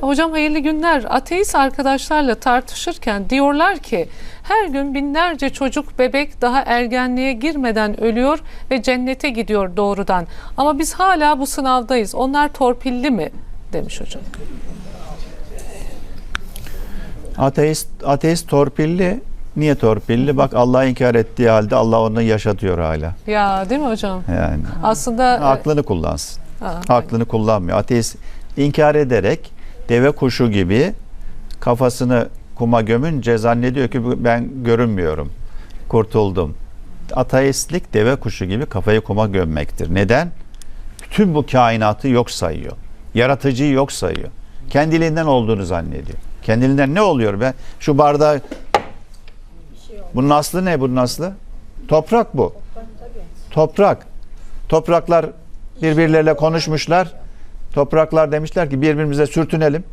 Hocam hayırlı günler. Ateist arkadaşlarla tartışırken diyorlar ki her gün binlerce çocuk bebek daha ergenliğe girmeden ölüyor ve cennete gidiyor doğrudan. Ama biz hala bu sınavdayız. Onlar torpilli mi? demiş hocam. Ateist, ateist torpilli. Niye torpilli? Bak Allah'ı inkar ettiği halde Allah onu yaşatıyor hala. Ya değil mi hocam? Yani Aslında aklını kullansın. Ha, Aklını kullanmıyor. Ateist inkar ederek deve kuşu gibi kafasını kuma gömünce zannediyor ki ben görünmüyorum. Kurtuldum. Ateistlik deve kuşu gibi kafayı kuma gömmektir. Neden? Bütün bu kainatı yok sayıyor. Yaratıcıyı yok sayıyor. Kendiliğinden olduğunu zannediyor. Kendiliğinden ne oluyor be? Şu bardağı bunun aslı ne bunun aslı? Toprak bu. Toprak. Topraklar birbirleriyle konuşmuşlar. Topraklar demişler ki birbirimize sürtünelim.